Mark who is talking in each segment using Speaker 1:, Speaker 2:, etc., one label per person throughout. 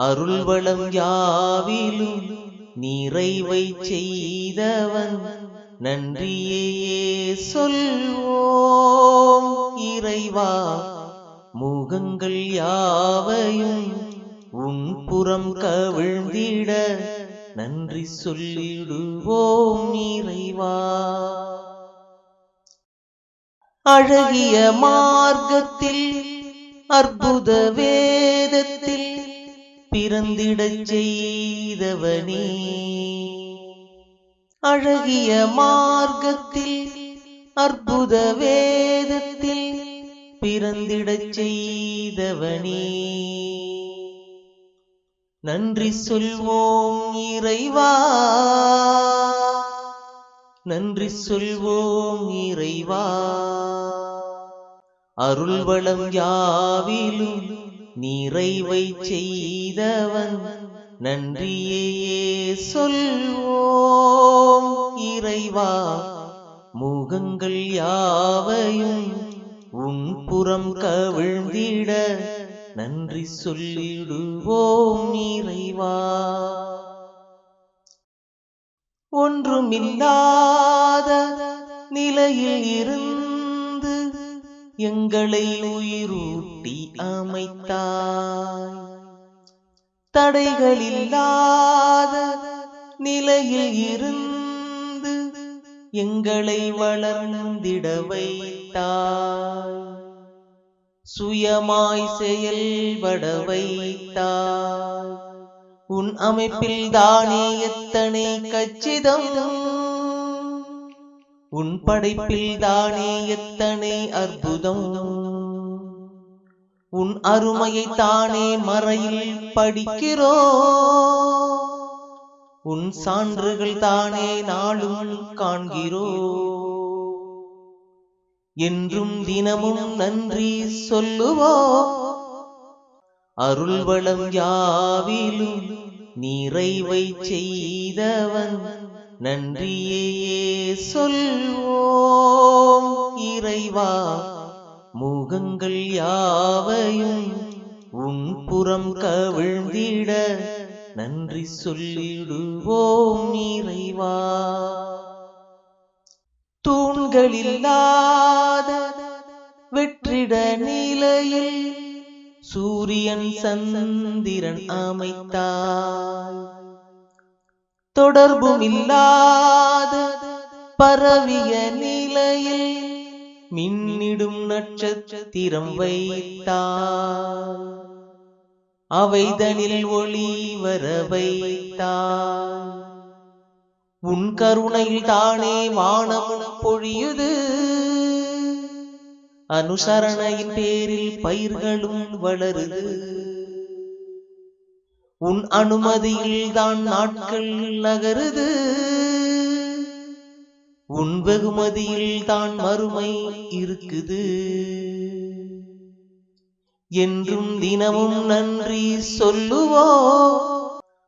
Speaker 1: அருள்வளம் யாவிலும் நிறைவை செய்தவன். நன்றியே சொல்வோம் இறைவா. முகங்கள் யாவையும் உன் புறம் கவிழ்ந்திட நன்றி சொல்லிடுவோம் இறைவா. அழகிய மார்க்கத்தில் அற்புத வேதத்தில் பிறந்திடச் செய்தவனே. அழகிய மார்க்கத்தில் அற்புத வேதத்தில் பிறந்திடச் செய்தவனே. நன்றி சொல்வோம் இறைவா. நன்றி சொல்வோம் இறைவா. அருள்வளம் யாவிலும் நிறைவை செய்தவன். நன்றியே சொல்வோம் இறைவா. முகங்கள் யாவையும் உன் புறம் கவிழ்ந்திட நன்றி சொல்லிடுவோம் இறைவா. ஒன்றுமில்லாத நிலையில் இருந்து எங்களை உயிரூட்டி அமைத்தாய். தடைகளில்லாத நிலையில் இருந்து எங்களை வளர்ந்திட வைத்தாய். சுயமாய் செயல்பட வைத்தாய். உன் அமைப்பில் தானே எத்தனை கச்சிதம் உன் படைப்பில் தானே எத்தனை அற்புதம்? உன் அருமையை தானே மறையில் படிக்கிறோ? உன் சான்றுகள் தானே நாளும் காண்கிறோ? என்றும் தினமும் நன்றி சொல்லுவோ? அருள்வளம் யாவிலும் நிறைவை செய்தவன் நன்றியே சொல்வோம் இறைவா. முகங்கள் யாவையும் உன் புறம் கவிழ்ந்திட நன்றி சொல்லிடுவோம் இறைவா. தூண்களில்லாத வெற்றிட நிலையில் சூரியன் சந்திரன் அமைத்தாய். தொடர்பும் இல்லாத பரவிய நிலையில் மின்னிடும் நட்சத்திரம் வைத்தார் அவைதனில் ஒளி வர வைத்தார் உன் கருணையில் தானே வானமும் பொழியுது. அனுசரணையின் பேரில் பயிர்களும் வளருது. உன் அனுமதியில் தான் நாட்கள் நகருது. உன் வெகுமதியில் தான் மறுமை இருக்குது. என்றும் தினமும் நன்றி சொல்லுவோ?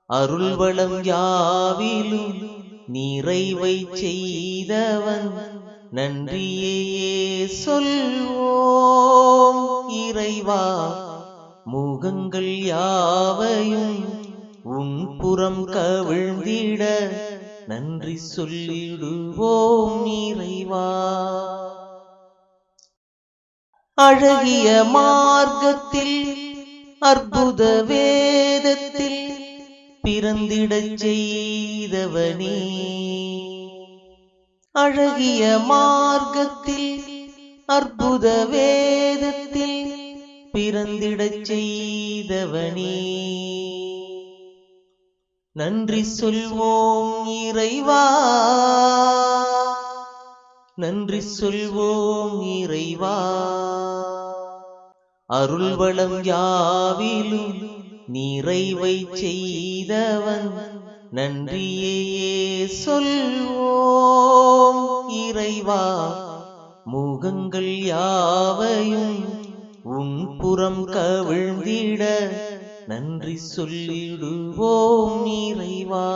Speaker 1: அருள்வளம் யாவிலும் நிறைவை செய்தவன் நன்றியே சொல்வோம். இறைவா முகங்கள் யாவையும் உன் புறம் கவிழ்ந்திட நன்றி சொல்லிடுவோம் இறைவா. அழகிய மார்க்கத்தில் அற்புத வேதத்தில் பிறந்திடச் செய்தவனே. அழகிய மார்க்கத்தில் அற்புத வேதத்தில் பிறந்திடச் செய்தவனே. நன்றி சொல்வோம் இறைவா. நன்றி சொல்வோம் இறைவா. அருள்வளம் யாவிலும் நிறைவை செய்தவன். நன்றியே சொல்வோம் இறைவா. முகங்கள் யாவையும் உன் புறம் கவிழ்ந்திட நன்றி சொல்லிடுவோம் இறைவா.